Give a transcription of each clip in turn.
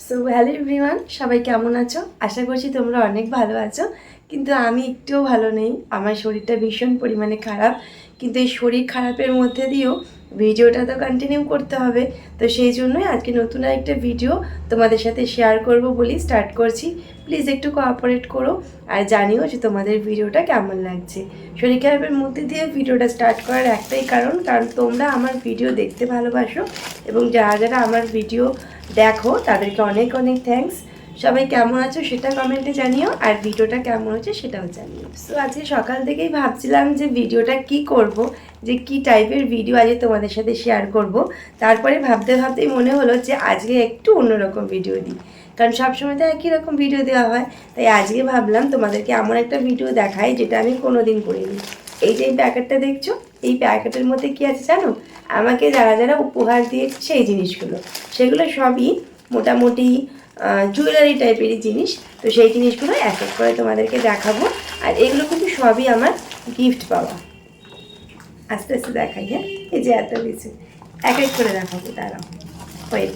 So hello everyone সবাই কেমন আছো? আশা করছি তোমরা অনেক ভালো আছো। কিন্তু আমি একটুও ভালো নেই। আমার শরীরটা ভীষণ পরিমাণে খারাপ। কিন্তু এই শরীর খারাপের মধ্যে দিয়েও ভিডিওটা তো কন্টিনিউ করতে হবে। তো সেই জন্যই আজকে নতুন একটা ভিডিও তোমাদের সাথে শেয়ার করব বলি স্টার্ট করছি। প্লিজ একটু কোঅপারেট করো আর জানিও যে তোমাদের ভিডিওটা কেমন লাগছে। শরীর খারাপের মধ্যে দিয়ে ভিডিওটা স্টার্ট করার একটাই কারণ কারণ তোমরা আমার ভিডিও দেখতে ভালোবাসো এবং যারা যারা আমার ভিডিও দেখো, তাদেরকে অনেক অনেক থ্যাঙ্কস সবাই কেমন আছো সেটা কমেন্টে জানিও, আর ভিডিওটা কেমন হচ্ছে সেটাও জানিও। সো আজকে সকাল থেকেই ভাবছিলাম যে ভিডিওটা কি করব, যে কি টাইপের ভিডিও আজকে তোমাদের সাথে শেয়ার করব। তারপরে ভাবতে ভাবতেই মনে হলো যে আজকে একটু অন্যরকম ভিডিও দিই। কারণ সবসময় তো একই রকম ভিডিও দেওয়া হয়, তাই আজকে ভাবলাম তোমাদেরকে এমন একটা ভিডিও দেখাই যেটা আমি কোনো দিন করিনি। এই যে এই প্যাকেটটা দেখছ, এই প্যাকেটের মধ্যে কি আছে জানো? আমাকে যারা যারা উপহার দিয়েছে সেই জিনিসগুলো। সেগুলো সবই মোটামুটি জুয়েলারি টাইপেরই জিনিস। তো সেই জিনিসগুলো এক এক করে তোমাদেরকে দেখাবো। আর এগুলো কিন্তু সবই আমার গিফট পাওয়া। আস্তে আস্তে দেখাই হ্যাঁ? এই যে এত কিছু। এক এক করে দেখাবো, দাঁড়াও। ওয়েট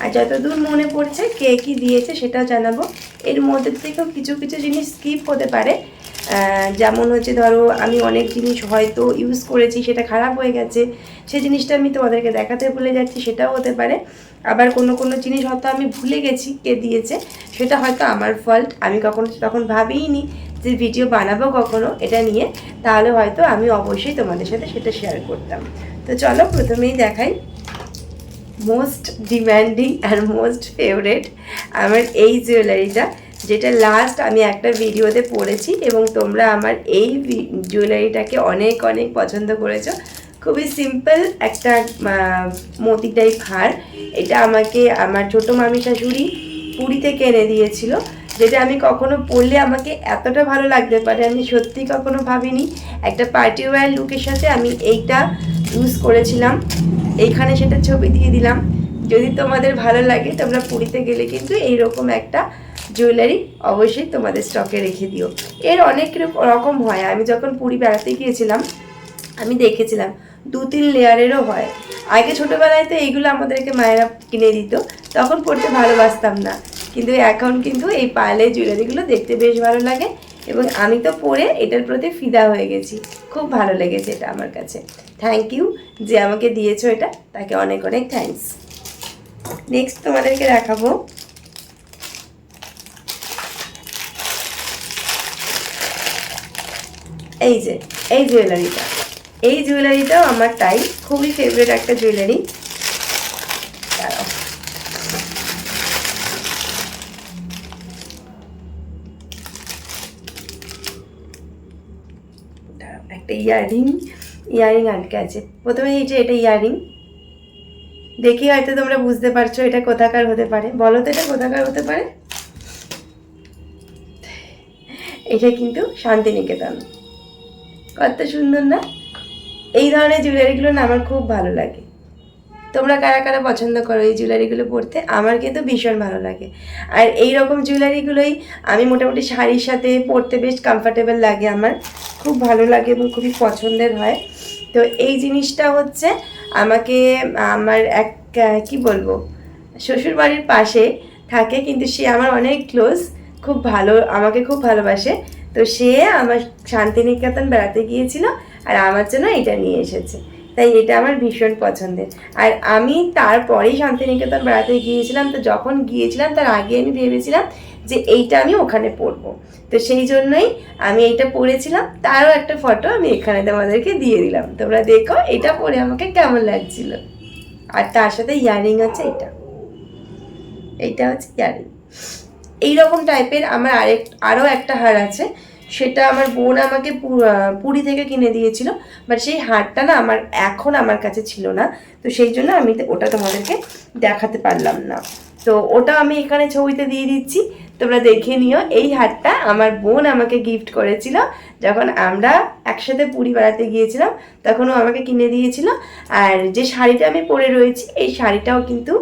আর যতদূর মনে পড়ছে, কে কী দিয়েছে সেটাও জানাব। এর মধ্যে থেকেও কিছু কিছু জিনিস স্কিপ হতে পারে। যেমন হচ্ছে ধরো, আমি অনেক জিনিস হয়তো ইউজ করেছি, সেটা খারাপ হয়ে গেছে সেই জিনিসটা আমি তোমাদেরকে দেখাতে ভুলে যাচ্ছি, সেটাও হতে পারে। আবার কোনো কোনো জিনিস হয়তো আমি ভুলে গেছি, কে দিয়েছে, সেটা হয়তো আমার ফল্ট আমি কখনো তখন ভাবিনি যে ভিডিও বানাবো কখনো এটা নিয়ে। তাহলে হয়তো আমি অবশ্যই তোমাদের সাথে সেটা শেয়ার করতাম। তো চলো, প্রথমেই দেখাই। Most demanding and most favourite আমার এই জুয়েলারিটা যেটা লাস্ট আমি একটা ভিডিওতে পড়েছি এবং তোমরা আমার এই জুয়েলারিটাকে অনেক অনেক পছন্দ করেছ। খুবই সিম্পল একটা মতি টাইপ হার। এটা আমাকে আমার ছোটো মামি শাশুড়ি পুরী থেকে এনে দিয়েছিল, যেটা আমি কখনো পরলে আমাকে এতটা ভালো লাগতে পারে, আমি সত্যি কখনো ভাবিনি। একটা পার্টি ওয়্যার লুকের সাথে আমি এইটা ইউজ করেছিলাম। এইখানে সেটা ছবি দিয়ে দিলাম। যদি তোমাদের ভালো লাগে, তোমরা পুরীতে গেলে কিন্তু এইরকম একটা জুয়েলারি অবশ্যই তোমাদের স্টকে রেখে দিও। এর অনেক রকম হয়। আমি যখন পুরী বেড়াতে গিয়েছিলাম, আমি দেখেছিলাম দু তিন লেয়ারেরও হয়। আগে ছোটোবেলায় তো এইগুলো আমাদেরকে মায়েরা কিনে দিত, তখন পড়তে ভালোবাসতাম না। কিন্তু এখন কিন্তু এই পার্লের জুয়েলারিগুলো দেখতে বেশ ভালো লাগে এবং আমি তো পরে এটার প্রতি ফিদা হয়ে গেছি। খুব ভালো লেগেছে এটা আমার কাছে। থ্যাংক ইউ যে আমাকে দিয়েছ এটা। তাকে অনেক অনেক থ্যাঙ্কস নেক্সট তোমাদেরকে দেখাবো। এই যে, এই জুয়েলারিটা এই জুয়েলারিটাও আমার তাই খুবই ফেভারিট একটা জুয়েলারি একটা ইয়াররিং ইয়াররিং আটকে আছে। প্রথমে এই যে এটা ইয়াররিং দেখি হয়তো তোমরা বুঝতে পারছ এটা কোথাকার হতে পারে। বলো তো এটা কোথাকার হতে পারে? এটা কিন্তু শান্তিনিকেতন। কত সুন্দর না? এই ধরনের জুয়েলারিগুলো না আমার খুব ভালো লাগে। তোমরা কারা কারা পছন্দ করো এই জুয়েলারিগুলো পরতে আমার কিন্তু ভীষণ ভালো লাগে। আর এই রকম জুয়েলারিগুলোই আমি মোটামুটি শাড়ির সাথে পরতে বেশ কমফর্টেবল লাগে আমার। খুব ভালো লাগে এবং খুবই পছন্দের হয়। তো এই জিনিসটা হচ্ছে আমাকে, আমার এক, কি বলব, শ্বশুরবাড়ির পাশে থাকে, কিন্তু সে আমার অনেক ক্লোজ খুব ভালো, আমাকে খুব ভালোবাসে। তো সে আমার শান্তিনিকেতন বেড়াতে গিয়েছিল আর আমার জন্য এটা নিয়ে এসেছে। তাই এটা আমার ভীষণ পছন্দের। আর আমি তারপরেই শান্তিনিকেতন বেড়াতে গিয়েছিলাম, তো যখন গিয়েছিলাম তার আগে আমি ভেবেছিলাম যে এইটা আমি ওখানে পরবো। তো সেই জন্যই আমি এইটা পরেছিলাম, তারও একটা ফটো আমি এখানে তোমাদেরকে দিয়ে দিলাম। তোমরা দেখো এটা পরে আমাকে কেমন লাগছিল। আর তার সাথে ইয়ারিং আছে এটা। এইটা হচ্ছে ইয়ারিং। এইরকম টাইপের আমার আরেক, আরও একটা হার আছে। সেটা আমার বোন আমাকে পুরী থেকে কিনে দিয়েছিল। বাট সেই হারটা না আমার এখন আমার কাছে ছিল না। তো সেই জন্য আমি ওটা তোমাদেরকে দেখাতে পারলাম না। তো ওটা আমি এখানে ছবিতে দিয়ে দিচ্ছি। তোমরা দেখে নিও, এই হারটা আমার বোন আমাকে গিফট করেছিল। যখন আমরা একসাথে পুরী বেড়াতে গিয়েছিলাম তখন ও আমাকে কিনে দিয়েছিল। আর যে শাড়িটা আমি পরে রয়েছি, এই শাড়িটাও কিন্তু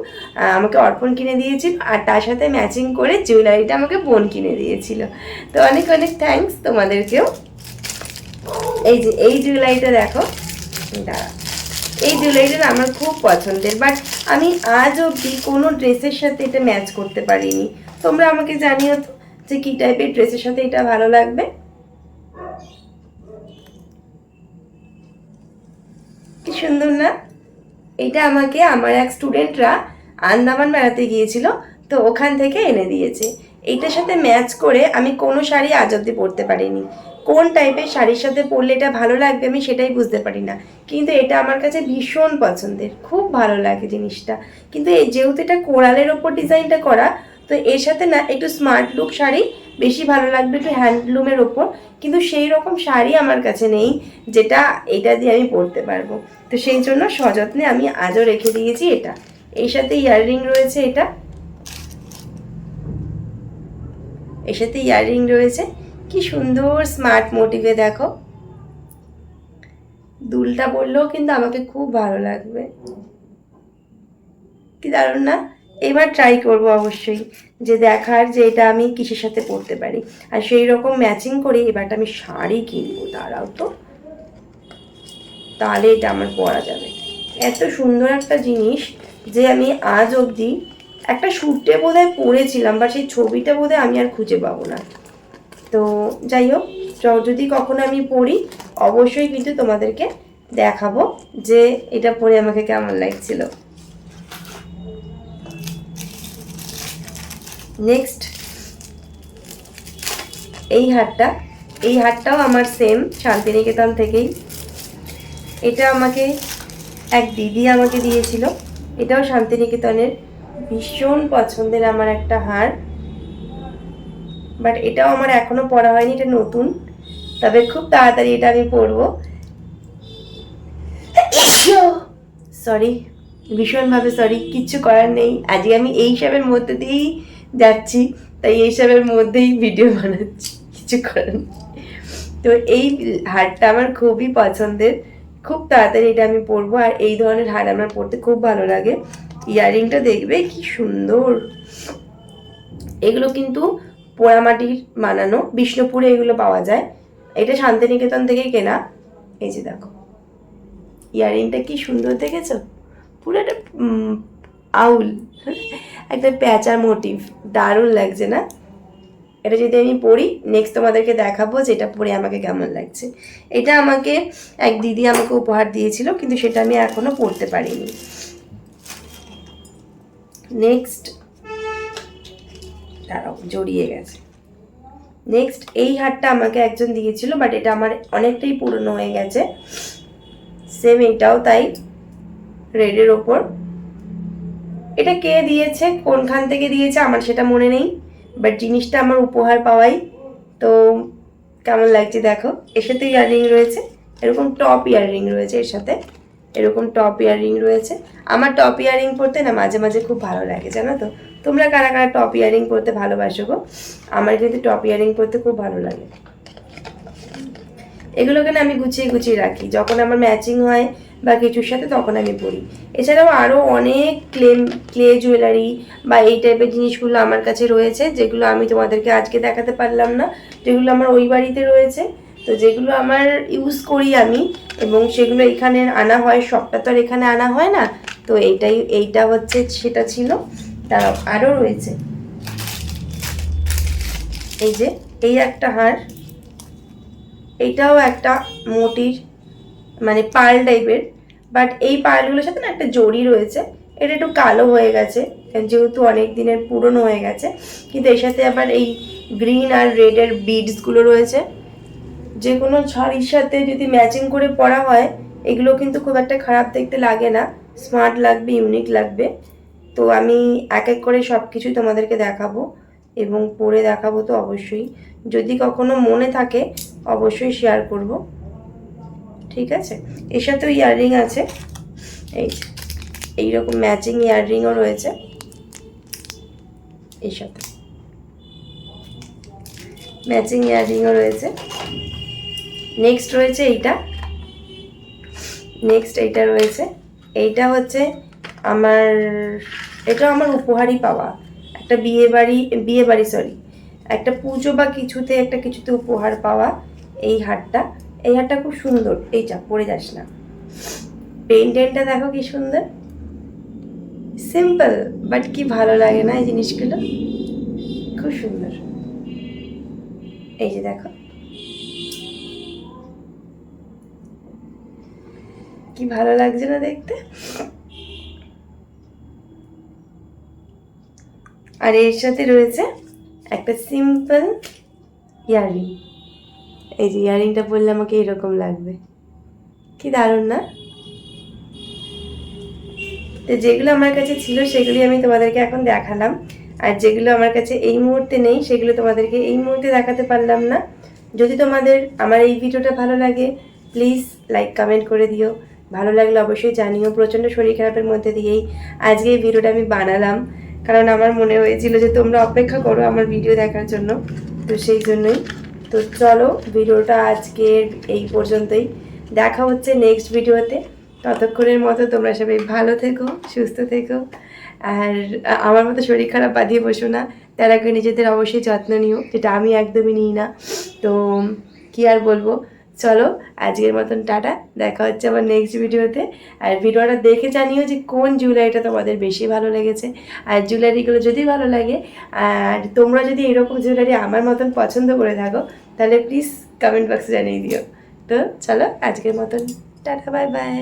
আমাকে অর্পণ কিনে দিয়েছিল। আর তার সাথে ম্যাচিং করে জুয়েলারিটা আমাকে বোন কিনে দিয়েছিল। তো অনেক অনেক থ্যাঙ্কস তোমাদেরকেও। এই যে, এই জুয়েলারিটা দেখো। দাঁড়া এই জুয়েলারিটা আমার খুব পছন্দের বাট আমি আজ অবধি কোনো ড্রেসের সাথে এটা ম্যাচ করতে পারিনি। তোমরা আমাকে জানিও তো যে কী টাইপের ড্রেসের সাথে এটা ভালো লাগবে। কি সুন্দর না? এটা আমাকে, আমার এক স্টুডেন্টরা আন্দামান বেড়াতে গিয়েছিল, তো ওখান থেকে এনে দিয়েছে। এইটার সাথে ম্যাচ করে আমি কোনো শাড়ি আজ অব্দি পরতে পারিনি। কোন টাইপের শাড়ির সাথে পরলে এটা ভালো লাগবে আমি সেটাই বুঝতে পারি না। কিন্তু এটা আমার কাছে ভীষণ পছন্দের, খুব ভালো লাগে জিনিসটা। কিন্তু এই যেহেতু এটা কোরালের ওপর ডিজাইনটা করা, তো এর সাথে না একটু স্মার্ট লুক শাড়ি বেশি ভালো লাগবে একটু হ্যান্ডলুমের ওপর। কিন্তু সেই রকম শাড়ি আমার কাছে নেই, যেটা এটা দিয়ে আমি পরতে পারব। তো সেই জন্য সযত্নে আমি আজও রেখে দিয়েছি এটা। এর সাথে ইয়াররিং রয়েছে এটা। এর সাথে ইয়াররিং রয়েছে। কি সুন্দর স্মার্ট মোটিভে দেখো। দুলটা বললেও কিন্তু আমাকে খুব ভালো লাগবে। কি দারুণ না? এবার ট্রাই করব অবশ্যই যে দেখার যে এটা আমি কিসের সাথে পরতে পারি। আর সেই রকম ম্যাচিং করে এবারটা আমি শাড়ি কিনবো, দাঁড়াও তো। তাহলে এটা আমার পরা যাবে। এত সুন্দর একটা জিনিস যে আমি আজ অবধি একটা শ্যুটে বোধহয় পরেছিলাম বা সেই ছবিটা বোধহয় আমি আর খুঁজে পাবো না। তো যাই হোক যদি কখনো আমি পড়ি, অবশ্যই কিন্তু তোমাদেরকে দেখাবো যে এটা পড়ে আমাকে কেমন লাগছিল। নেক্সট এই হারটা, এই হারটাও আমার সেম শান্তিনিকেতন থেকেই। এটা আমাকে, এক দিদি আমাকে দিয়েছিল। এটাও শান্তিনিকেতনের ভীষণ পছন্দের আমার একটা হার। বাট এটাও আমার এখনও পড়া হয়নি, এটা নতুন। তবে খুব তাড়াতাড়ি এটা আমি পরবো সরি ভীষণভাবে সরি কিচ্ছু করার নেই। আজকে আমি এই সবের মধ্যে দিয়েই যাচ্ছি, তাই এই সবের মধ্যেই ভিডিও বানাচ্ছি, কিছু করার নেই। তো এই হারটা আমার খুবই পছন্দের। খুব তাড়াতাড়ি এটা আমি পরবো আর এই ধরনের হার আমার পরতে খুব ভালো লাগে। ইয়াররিংটা দেখবে কি সুন্দর। এগুলো কিন্তু পোড়ামাটির বানানো, বিষ্ণুপুরে এগুলো পাওয়া যায়। এটা শান্তিনিকেতন থেকে কেনা। এই যে দেখো। ইয়াররিংটা কি সুন্দর দেখেছ? পুরো একটা আউল। একটা প্যাঁচার মোটিভ। দারুণ লাগছে না? এটা যদি আমি পড়ি নেক্সট তোমাদেরকে দেখাবো যে এটা পরে আমাকে কেমন লাগছে। এটা আমাকে, এক দিদি আমাকে উপহার দিয়েছিল, কিন্তু সেটা আমি এখনও পড়তে পারিনি। নেক্সট দাঁড়াও, জড়িয়ে গেছে। নেক্সট এই হারটা আমাকে একজন দিয়েছিল বাট এটা আমার অনেকটাই পুরনো হয়ে গেছে। সেম এটাও তাই রেডের ওপর। এটা কে দিয়েছে, কোনখান থেকে দিয়েছে আমার সেটা মনে নেই বাট জিনিসটা আমার উপহার পাওয়াই। তো কেমন লাগছে দেখো, এর সাথে ইয়াররিং রয়েছে, এরকম টপ ইয়াররিং রয়েছে এর সাথে, এরকম টপ ইয়াররিং রয়েছে। আমার টপ ইয়াররিং পরতে না মাঝে মাঝে খুব ভালো লাগে, জানো তো? তোমরা কারা কারা টপ ইয়ারিং পরতে ভালোবাসো গো? আমার কিন্তু টপ ইয়ারিং পরতে খুব ভালো লাগে। এগুলোকে না আমি গুছিয়ে গুছিয়ে রাখি। যখন আমার ম্যাচিং হয় বা কিছুর সাথে তখন আমি পরি। এছাড়াও আরও অনেক ক্লে ক্লে জুয়েলারি বা এই টাইপের জিনিসগুলো আমার কাছে রয়েছে, যেগুলো আমি তোমাদেরকে আজকে দেখাতে পারলাম না। যেগুলো আমার ওই বাড়িতে রয়েছে। তো যেগুলো আমার ইউজ করি আমি এবং সেগুলো এখানে আনা হয় সবটা তো আর এখানে আনা হয় না। তো এইটাই, এইটা হচ্ছে, সেটা ছিল। তারাও আরও রয়েছে। এই যে, এই একটা হার এটাও একটা মোটির মানে পার্ল টাইপের বাট এই পার্লগুলোর সাথে না একটা জড়ি রয়েছে। এটা একটু কালো হয়ে গেছে, যেহেতু অনেক দিনের পুরনো হয়ে গেছে, কিন্তু এর সাথে আবার এই গ্রিন আর রেডের বিডসগুলো রয়েছে। যে কোনো শাড়ির সাথে যদি ম্যাচিং করে পরা হয়, এগুলো কিন্তু খুব একটা খারাপ দেখতে লাগে না। স্মার্ট লাগবে ইউনিক লাগবে। তো আমি এক এক করে সব কিছুই তোমাদেরকে দেখাবো এবং পরে দেখাবো তো অবশ্যই। যদি কখনো মনে থাকে, অবশ্যই শেয়ার করব। ঠিক আছে? এর সাথেও ইয়াররিং আছে। এই এইরকম ম্যাচিং ইয়াররিংও রয়েছে। এর সাথে। ম্যাচিং ইয়াররিংও রয়েছে। নেক্সট রয়েছে এইটা। নেক্সট এইটা রয়েছে। এইটা হচ্ছে আমার, এটা আমার উপহারই পাওয়া। একটা বিয়ে বাড়ি বিয়ে বাড়ি সরি একটা পুজো বা কিছুতে একটা কিছুতে উপহার পাওয়া এই হারটা। এই হারটা খুব সুন্দর। এই যা, পরে যাস না। পেন্টেনটা দেখো কি সুন্দর। সিম্পল বাট কি ভালো লাগে না এই জিনিসগুলো? খুব সুন্দর। এই যে দেখো। কি ভালো লাগছে না দেখতে? আর এর সাথে রয়েছে একটা সিম্পল ইয়াররিং এই যে ইয়াররিংটা পরলে আমাকে এরকম লাগবে। কি দারুণ না? তো যেগুলো আমার কাছে ছিল সেগুলি আমি তোমাদেরকে এখন দেখালাম। আর যেগুলো আমার কাছে এই মুহূর্তে নেই, সেগুলো তোমাদেরকে এই মুহূর্তে দেখাতে পারলাম না। যদি তোমাদের আমার এই ভিডিওটা ভালো লাগে প্লিজ লাইক কমেন্ট করে দিও। ভালো লাগলে অবশ্যই জানিও, প্রচণ্ড শরীর খারাপের মধ্যে দিয়েই আজকে এই ভিডিওটা আমি বানালাম। কারণ আমার মনে হয়েছিল যে তোমরা অপেক্ষা করো আমার ভিডিও দেখার জন্য। তো সেই জন্যই। তো চলো, ভিডিওটা আজকের এই পর্যন্তই। দেখা হচ্ছে নেক্সট ভিডিওতে ততক্ষণের মতো তোমরা সবাই ভালো থেকো, সুস্থ থেকো। আর আমার মতো শরীর খারাপ বাঁধিয়ে বসো না। তার আগে নিজেদের অবশ্যই যত্ন নিও, যেটা আমি একদমই নিই না। তো কি আর বলব? চলো, আজকের মতন টাটা, দেখা হচ্ছে আবার নেক্সট ভিডিওতে আর ভিডিওটা দেখে জানিও যে কোন জুয়েলারিটা তোমাদের বেশি ভালো লেগেছে। আর জুয়েলারিগুলো যদি ভালো লাগে, আর তোমরা যদি এরকম জুয়েলারি আমার মতন পছন্দ করে থাকো, তাহলে প্লিজ কমেন্ট বক্সে জানিয়ে দিও। তো চলো, আজকের মতন, টাটা বাই বাই